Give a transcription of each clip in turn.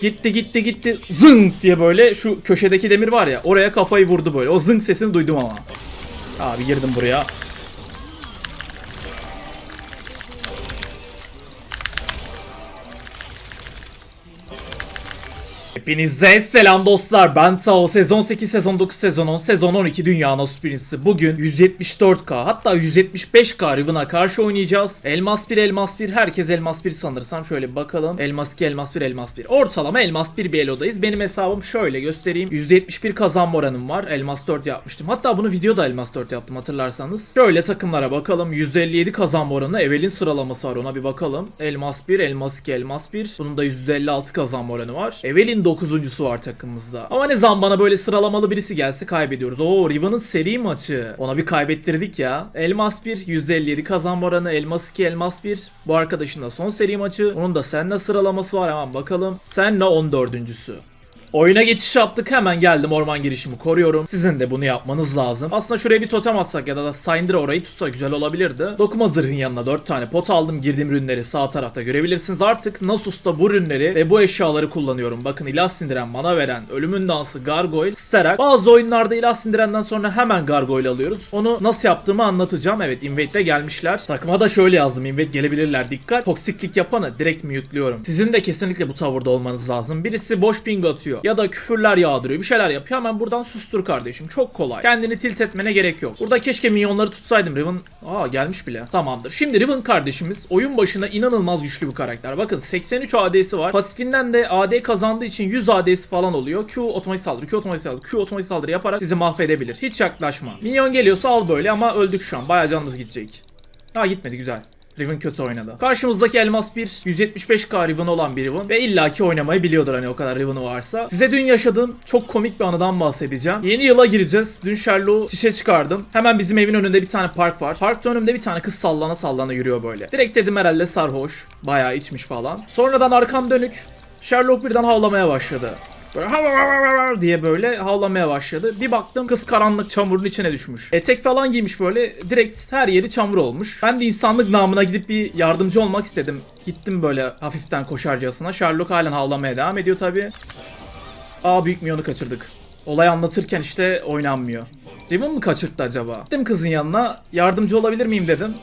Gitti gitti gitti zınk diye böyle şu köşedeki demir var ya oraya kafayı vurdu böyle. O zınk sesini duydum ama. Abi girdim buraya. Hepinize selam dostlar. Ben Tao. Sezon 8, sezon 9, sezon 10, sezon 12 Dünya Nasıl birincisi. Bugün 174k hatta 175k Riven'a karşı oynayacağız. Elmas 1, Elmas 1. Herkes Elmas 1 sanırsam. Şöyle bakalım. Elmas 2, Elmas 1, Elmas 1. Ortalama Elmas 1 bir elodayız. Benim hesabım şöyle göstereyim. %71 kazanma oranım var. Elmas 4 yapmıştım. Hatta bunu videoda Elmas 4 yaptım hatırlarsanız. Şöyle takımlara bakalım. %57 kazanma oranı. Evel'in sıralaması var ona bir bakalım. Elmas 1, Elmas 2, Elmas 1. Bunun da %56 kazanma oranı var. Evel'in 9.sü var takımımızda. Ama ne zaman bana böyle sıralamalı birisi gelse kaybediyoruz. Oo Riven'ın seri maçı. Ona bir kaybettirdik ya. Elmas 1 %57 kazanma oranı. Elmas 2 Elmas 1. Bu arkadaşın da son seri maçı. Onun da Senna sıralaması var hemen bakalım. Senna 14.sü. Oyuna geçiş yaptık hemen geldim orman girişimi koruyorum. Sizin de bunu yapmanız lazım. Aslında şuraya bir totem atsak ya da Syndra orayı tutsa güzel olabilirdi. Dokuma zırhın yanına 4 tane pot aldım. Girdiğim ürünleri sağ tarafta görebilirsiniz. Artık Nasus'ta bu ürünleri ve bu eşyaları kullanıyorum. Bakın ilah sindiren, mana veren, ölümün dansı, gargoyle, sterak. Bazı oyunlarda ilah sindirenden sonra hemen gargoyle alıyoruz. Onu nasıl yaptığımı anlatacağım. Evet invade'de gelmişler. Takıma da şöyle yazdım. Invade gelebilirler. Dikkat. Toksiklik yapanı direkt mute'luyorum. Sizin de kesinlikle bu tavırda olmanız lazım. Birisi boş ping atıyor ya da küfürler yağdırıyor bir şeyler yapıyor hemen buradan sustur kardeşim çok kolay. Kendini tilt etmene gerek yok. Burada keşke minyonları tutsaydım Riven. Aa gelmiş bile. Tamamdır. Şimdi Riven kardeşimiz oyun başına inanılmaz güçlü bir karakter. Bakın 83 AD'si var. Pasifinden de AD kazandığı için 100 AD'si falan oluyor. Q otomatik saldırı, Q otomatik saldırı, Q otomatik saldırı yaparak sizi mahvedebilir. Hiç yaklaşma. Minyon geliyorsa al böyle ama öldük şu an. Bayağı canımız gidecek. Ha gitmedi güzel. Riven kötü oynadı. Karşımızdaki Elmas 1 175k Riven olan bir Riven ve illaki oynamayı biliyordur hani o kadar Riven'ı varsa. Size dün yaşadığım çok komik bir anıdan bahsedeceğim. Yeni yıla gireceğiz. Dün Sherlock'u çişe çıkardım. Hemen bizim evin önünde bir tane park var. Parkta önümde bir tane kız sallana sallana yürüyor böyle. Direkt dedim herhalde sarhoş. Bayağı içmiş falan. Sonradan arkam dönük. Sherlock birden havlamaya başladı. Böyle diye böyle havlamaya başladı. Bir baktım kız karanlık çamurun içine düşmüş. Etek falan giymiş böyle direkt her yeri çamur olmuş. Ben de insanlık namına gidip bir yardımcı olmak istedim. Gittim böyle hafiften koşarcasına. Sherlock halen havlamaya devam ediyor tabi. Aa büyük milyonu kaçırdık. Olay anlatırken işte oynanmıyor. Riven mı kaçırttı acaba? Gittim kızın yanına yardımcı olabilir miyim dedim.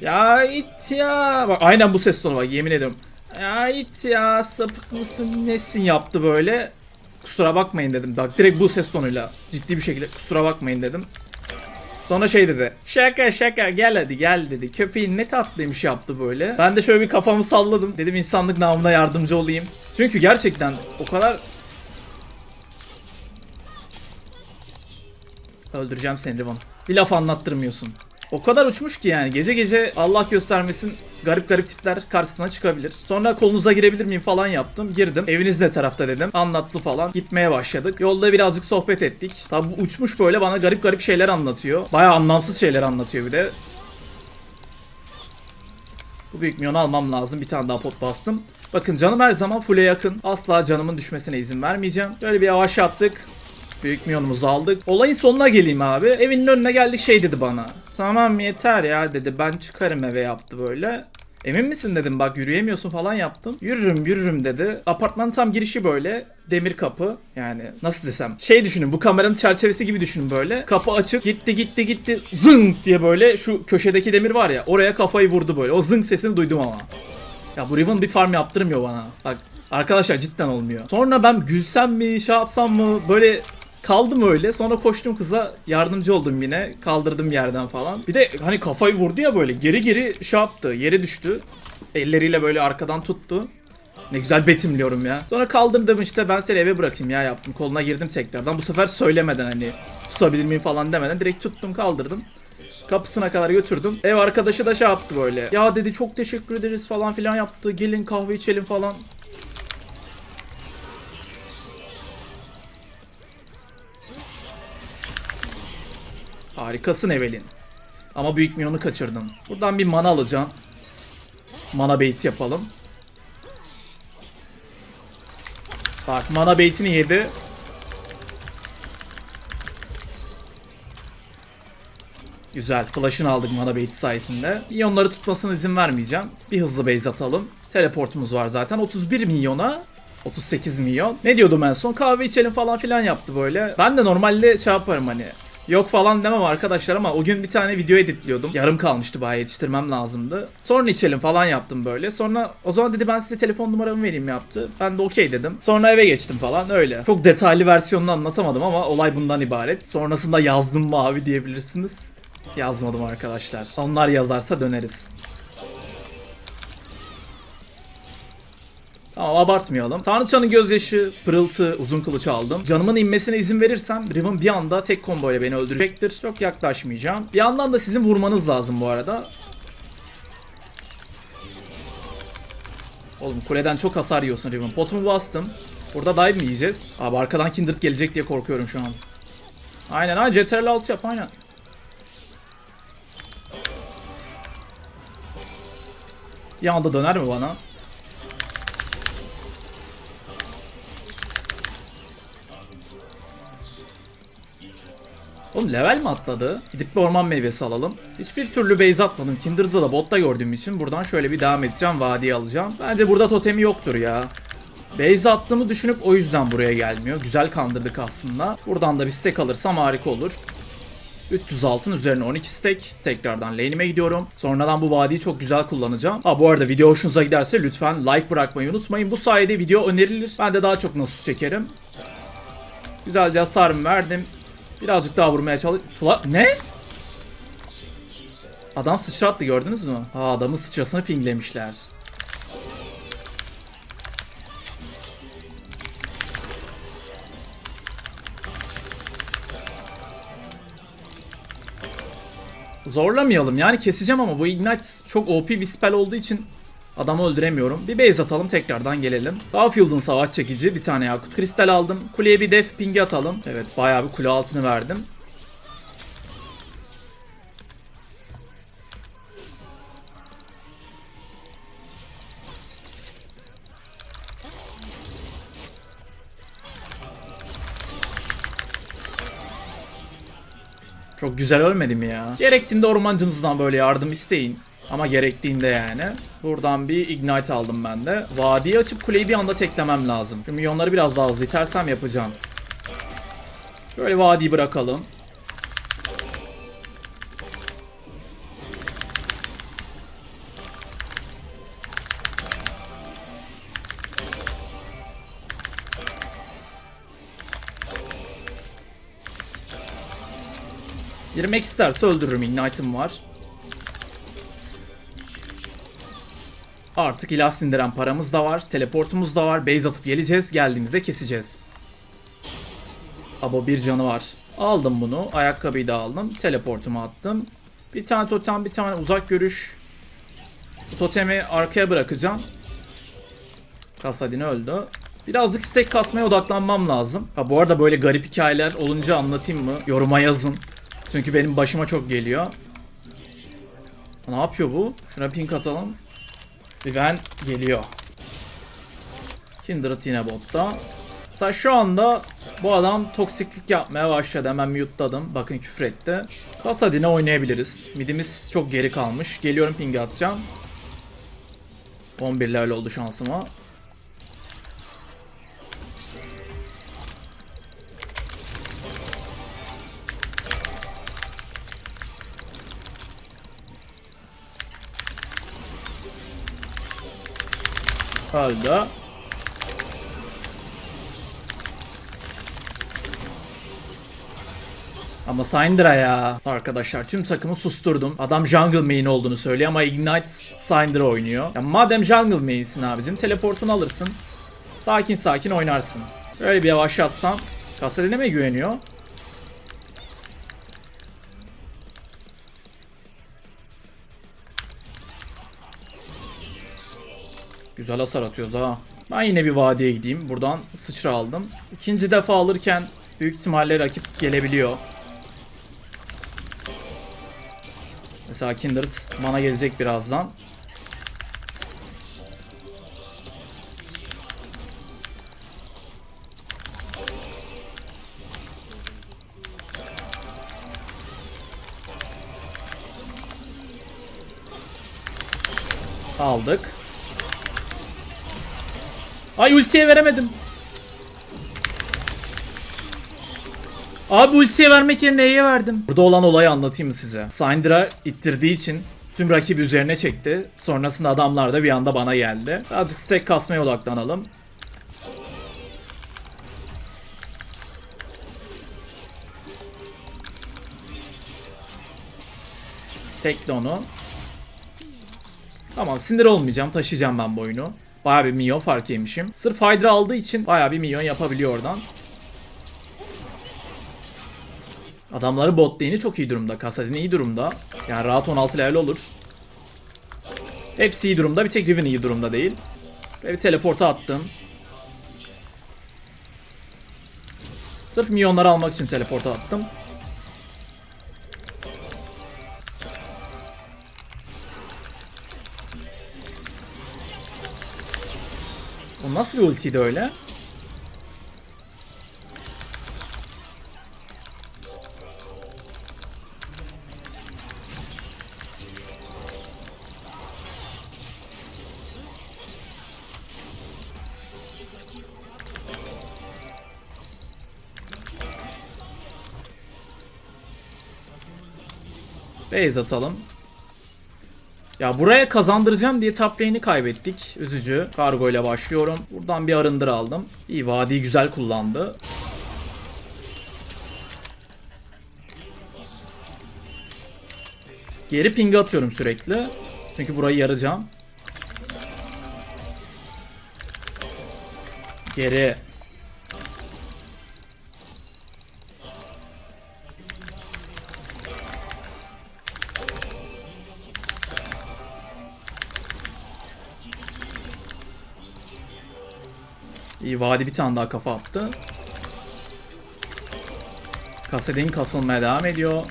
Ya it ya. Bak aynen bu ses tonu bak yemin ediyorum. Ya it ya sapık mısın nesin yaptı böyle. Kusura bakmayın dedim. Bak direkt bu ses tonuyla ciddi bir şekilde kusura bakmayın dedim. Sonra şey dedi. Şaka şaka gel hadi gel dedi. Köpeğin ne tatlıymış yaptı böyle. Ben de şöyle bir kafamı salladım. Dedim insanlık namına yardımcı olayım. Çünkü gerçekten o kadar... Öldüreceğim seni Rivan. Bir laf anlattırmıyorsun. O kadar uçmuş ki yani gece gece Allah göstermesin garip garip tipler karşısına çıkabilir. Sonra kolunuza girebilir miyim falan yaptım. Girdim. Eviniz ne tarafta dedim. Anlattı falan. Gitmeye başladık. Yolda birazcık sohbet ettik. Tabi bu uçmuş böyle bana garip garip şeyler anlatıyor. Baya anlamsız şeyler anlatıyor bir de. Bu büyük milyonu almam lazım. Bir tane daha pot bastım. Bakın canım her zaman full'e yakın. Asla canımın düşmesine izin vermeyeceğim. Böyle bir yavaş yaptık. Büyük milyonumuzu aldık. Olayın sonuna geleyim abi. Evinin önüne geldik şey dedi bana. Tamam yeter ya dedi. Ben çıkarım eve yaptı böyle. Emin misin dedim bak yürüyemiyorsun falan yaptım. Yürürüm yürürüm dedi. Apartmanın tam girişi böyle. Demir kapı. Yani nasıl desem. Şey düşünün bu kameranın çerçevesi gibi düşünün böyle. Kapı açık. Gitti gitti gitti. Zınk diye böyle şu köşedeki demir var ya. Oraya kafayı vurdu böyle. O zınk sesini duydum ama. Ya bu Riven bir farm yaptırmıyor bana. Bak arkadaşlar cidden olmuyor. Sonra ben gülsem mi şey yapsam mı böyle kaldım öyle. Sonra koştum kıza yardımcı oldum yine. Kaldırdım yerden falan. Bir de hani kafayı vurdu ya böyle geri geri şey yaptı. Yere düştü. Elleriyle böyle arkadan tuttu. Ne güzel betimliyorum ya. Sonra kaldırdım işte ben seni eve bırakayım ya yaptım. Koluna girdim tekrardan. Bu sefer söylemeden hani tutabilir miyim falan demeden direkt tuttum kaldırdım. Kapısına kadar götürdüm. Ev arkadaşı da şey yaptı böyle. Ya dedi çok teşekkür ederiz falan filan yaptı. Gelin kahve içelim falan. Harikasın Evelin. Ama büyük milyonu kaçırdın. Buradan bir mana alacağım. Mana bait yapalım. Bak mana baitini yedi. Güzel. Flash'ını aldık mana bait sayesinde. Milyonları tutmasına izin vermeyeceğim. Bir hızlı base atalım. Teleportumuz var zaten. 31 milyona 38 milyon. Ne diyordum en son? Kahve içelim falan filan yaptı böyle. Ben de normalde şey yaparım hani Yok falan demem arkadaşlar ama o gün bir tane video editliyordum. Yarım kalmıştı bayağı yetiştirmem lazımdı. Sonra içelim falan yaptım böyle. Sonra o zaman dedi ben size telefon numaramı vereyim yaptı. Ben de okey dedim. Sonra eve geçtim falan öyle. Çok detaylı versiyonunu anlatamadım ama olay bundan ibaret. Sonrasında yazdım mı abi diyebilirsiniz. Yazmadım arkadaşlar. Onlar yazarsa döneriz. Tamam abartmayalım. Tanrıçanın gözyaşı, pırıltı, uzun kılıç aldım. Canımın inmesine izin verirsem Riven bir anda tek combo ile beni öldürecektir. Çok yaklaşmayacağım. Bir yandan da sizin vurmanız lazım bu arada. Oğlum kuleden çok hasar yiyorsun Riven. Potumu bastım. Burada dive mi yiyeceğiz? Abi arkadan Kindred gelecek diye korkuyorum şu an. Aynen aynen CTRL 6 yap aynen. Bir anda döner mi bana? Oğlum level mi atladı? Gidip bir orman meyvesi alalım. Hiçbir türlü base atmadım. Kindred'da da botta gördüğüm için buradan şöyle bir devam edeceğim. Vadiyi alacağım. Bence burada totemi yoktur ya. Base attığımı düşünüp o yüzden buraya gelmiyor. Güzel kandırdık aslında. Buradan da bir stack alırsam harika olur. 300 altın üzerine 12 stack. Tekrardan lane'ime gidiyorum. Sonradan bu vadiyi çok güzel kullanacağım. Ha bu arada video hoşunuza giderse lütfen like bırakmayı unutmayın. Bu sayede video önerilir. Ben de daha çok nasus çekerim. Güzelce hasarımı verdim. Birazcık daha vurmaya çalış... Fla... Ne? Adam sıçrattı gördünüz mü? Ha adamın sıçrasını pinglemişler. Zorlamayalım yani keseceğim ama bu Ignite çok OP bir spell olduğu için adamı öldüremiyorum. Bir base atalım tekrardan gelelim. Battlefields'ın savaş çekici bir tane yakut kristal aldım. Kuleye bir def pingi atalım. Evet bayağı bir kule altını verdim. Çok güzel ölmedim ya. Gerektiğinde ormancınızdan böyle yardım isteyin. Ama gerektiğinde yani. Buradan bir ignite aldım ben de. Vadiyi açıp kuleyi bir anda teklemem lazım. Şu milyonları biraz daha hızlı itersem yapacağım. Böyle vadiyi bırakalım. Girmek isterse öldürürüm. Ignite'ım var. Artık ilah sindiren paramız da var. Teleportumuz da var. Base atıp geleceğiz. Geldiğimizde keseceğiz. Abo bir canı var. Aldım bunu. Ayakkabıyı da aldım. Teleportumu attım. Bir tane totem, bir tane uzak görüş. Totemi arkaya bırakacağım. Kasadin öldü. Birazcık stack kasmaya odaklanmam lazım. Ha bu arada böyle garip hikayeler olunca anlatayım mı? Yoruma yazın. Çünkü benim başıma çok geliyor. Ne yapıyor bu? Şuna pink atalım. Riven geliyor. Kindred yine botta. Mesela şu anda bu adam toksiklik yapmaya başladı. Hemen mute'ladım. Bakın küfretti. Kasadin'e oynayabiliriz. Midimiz çok geri kalmış. Geliyorum ping atacağım. 11 level oldu şansıma. Öldü. Ama Syndra ya. Arkadaşlar tüm takımı susturdum. Adam jungle main olduğunu söylüyor ama Ignite Syndra oynuyor. Ya madem jungle main'sin abicim teleportunu alırsın. Sakin sakin oynarsın. Böyle bir yavaşlatsam. Kasadine mi güveniyor? Güzel hasar atıyoruz ha. Ben yine bir vadiye gideyim. Buradan sıçra aldım. İkinci defa alırken büyük ihtimalle rakip gelebiliyor. Mesela Kindred bana gelecek birazdan. Aldık. Ay ultiye veremedim. Abi ultiye vermek yerine E'ye verdim. Burada olan olayı anlatayım size? Syndra ittirdiği için tüm rakibi üzerine çekti. Sonrasında adamlar da bir anda bana geldi. Birazcık stack kasmaya odaklanalım. Tekle onu. Tamam sinir olmayacağım. Taşıyacağım ben bu. Baya bir milyon fark yemişim. Sırf Hydra aldığı için baya bir milyon yapabiliyor oradan. Adamları bot lane'i çok iyi durumda. Kasadin iyi durumda. Yani rahat 16 level olur. Hepsi iyi durumda. Bir tek Riven iyi durumda değil. Ve bir teleporta attım. Sırf milyonları almak için teleporta attım. Nasıl bir ultiydi öyle? Base atalım. Ya buraya kazandıracağım diye top kaybettik. Üzücü. Kargo ile başlıyorum. Buradan bir arındır aldım. İyi vadiyi güzel kullandı. Geri ping atıyorum sürekli. Çünkü burayı yaracağım. Geri. İyi vadi bir tane daha kafa attı. Kasedin kasılmaya devam ediyor.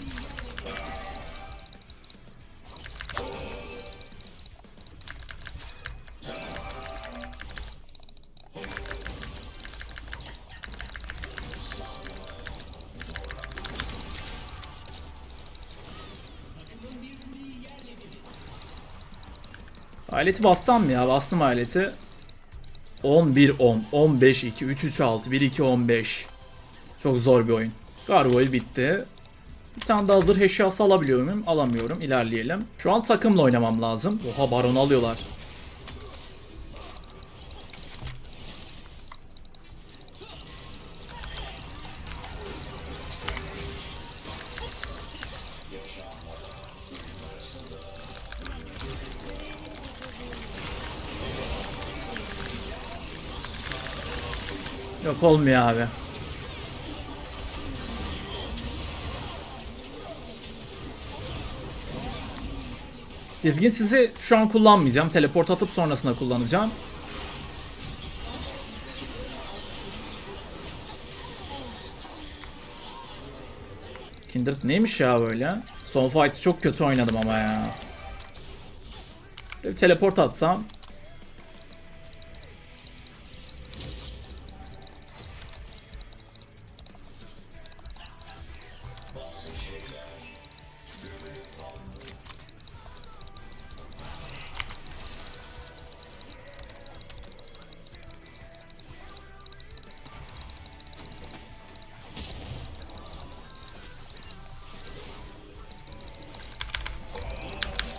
Aleti bassam mı ya? Bastım aleti. 11 10 15 2 3 3 6 1 2 15. Çok zor bir oyun. Gargoyle bitti. Bir tane daha hazır eşyası alabiliyor muyum? Alamıyorum. İlerleyelim. Şu an takımla oynamam lazım. Oha baron alıyorlar. Olmuyor abi. Dizgin sizi şu an kullanmayacağım. Teleport atıp sonrasında kullanacağım. Kindred neymiş ya böyle? Son fight'ı çok kötü oynadım ama ya. Bir teleport atsam.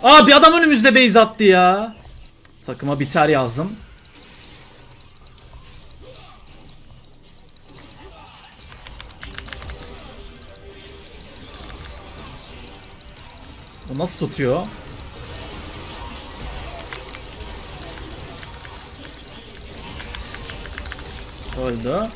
Aa bir adam önümüzde base attı ya. Takıma biter yazdım. Bu nasıl tutuyor? Öldü.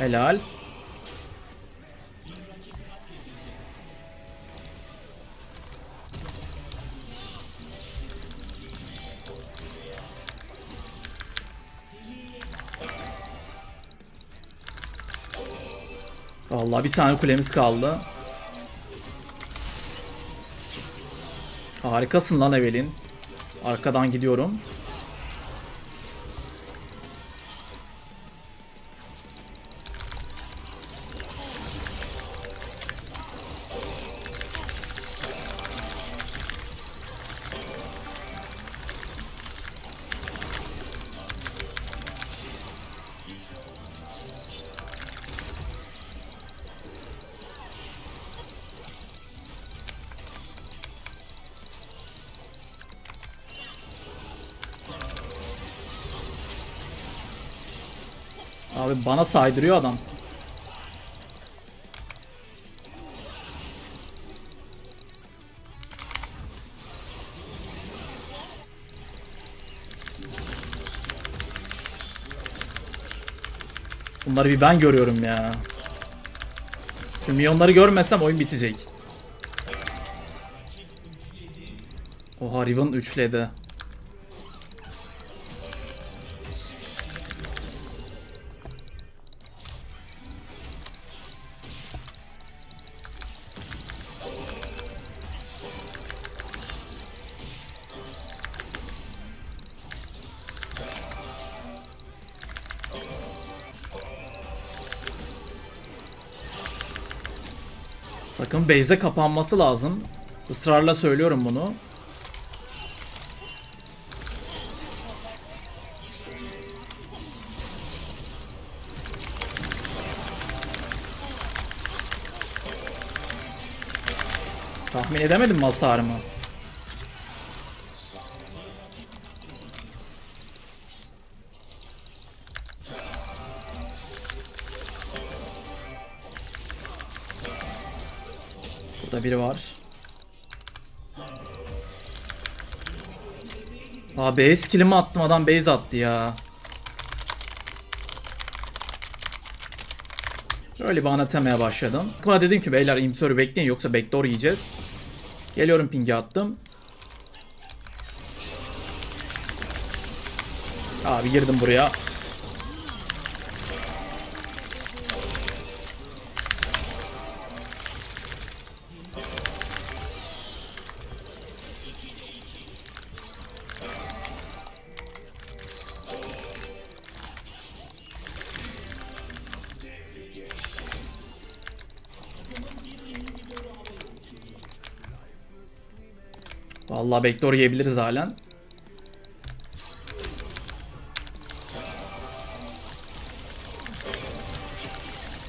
Helal. Vallahi bir tane kulemiz kaldı. Harikasın lan Evelin. Arkadan gidiyorum. Abi bana saydırıyor adam. Bunları bir ben görüyorum ya. Şu milyonları görmesem oyun bitecek. Oha Riven üçledi. Takım base'e kapanması lazım. Israrla söylüyorum bunu. Tahmin edemedim mi hasarımı? Burada biri var. Aa base kill'imi attım adam base attı ya. Öyle bir anatemaya başladım. Aklıma dedim ki beyler imsörü bekleyin yoksa backdoor yiyeceğiz. Geliyorum ping'i attım. Abi girdim buraya. Vallahi backdoor yiyebiliriz halen.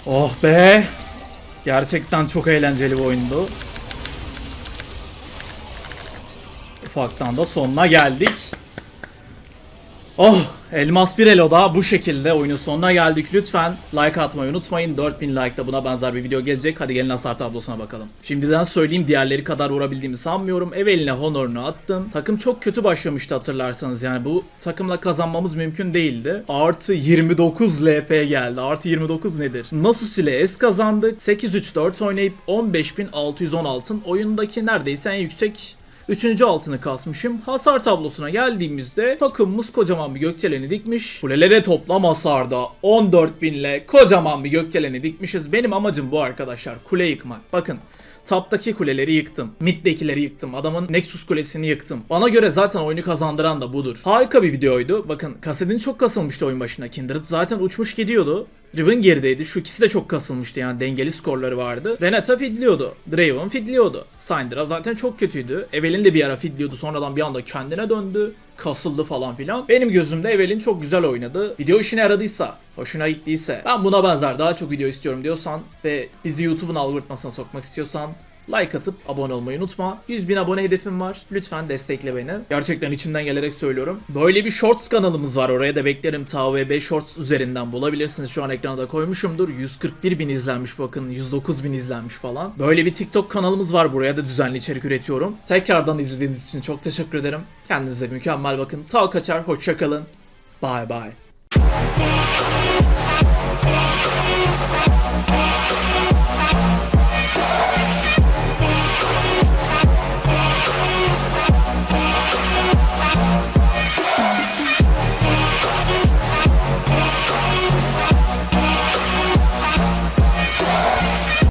Oh be. Gerçekten çok eğlenceli bir oyundu. Ufaktan da sonuna geldik. Oh Elmas bir elo daha bu şekilde oyunun sonuna geldik. Lütfen like atmayı unutmayın. 4000 like'da buna benzer bir video gelecek. Hadi gelin hasar tablosuna bakalım. Şimdiden söyleyeyim diğerleri kadar vurabildiğimi sanmıyorum. Eveline honorunu attım. Takım çok kötü başlamıştı hatırlarsanız. Yani bu takımla kazanmamız mümkün değildi. Artı 29 LP geldi. Artı 29 nedir? Nasus ile S kazandık. 8-3-4 oynayıp 15.610 altın. Oyundaki neredeyse en yüksek Üçüncü altını kasmışım. Hasar tablosuna geldiğimizde takımımız kocaman bir gökdeleni dikmiş. Kulelere toplam hasarda 14.000 ile kocaman bir gökdeleni dikmişiz. Benim amacım bu arkadaşlar. Kule yıkmak. Bakın Taptaki kuleleri yıktım. Mid'dekileri yıktım. Adamın Nexus kulesini yıktım. Bana göre zaten oyunu kazandıran da budur. Harika bir videoydu. Bakın kasetin çok kasılmıştı oyun başına. Kindred zaten uçmuş gidiyordu. Riven gerideydi. Şu ikisi de çok kasılmıştı yani dengeli skorları vardı. Renata fidliyordu. Draven fidliyordu. Syndra zaten çok kötüydü. Evelyn de bir ara fidliyordu. Sonradan bir anda kendine döndü. Kasıldı falan filan. Benim gözümde Evelyn çok güzel oynadı. Video işine yaradıysa, hoşuna gittiyse, ben buna benzer daha çok video istiyorum diyorsan ve bizi YouTube'un algoritmasına sokmak istiyorsan Like atıp abone olmayı unutma. 100 bin abone hedefim var. Lütfen destekle beni. Gerçekten içimden gelerek söylüyorum. Böyle bir Shorts kanalımız var. Oraya da beklerim. TVB Shorts üzerinden bulabilirsiniz. Şu an ekrana da koymuşumdur. 141 bin izlenmiş bakın. 109 bin izlenmiş falan. Böyle bir TikTok kanalımız var. Buraya da düzenli içerik üretiyorum. Tekrardan izlediğiniz için çok teşekkür ederim. Kendinize mükemmel bakın. Ta kaçar. Hoşçakalın. Bye bye.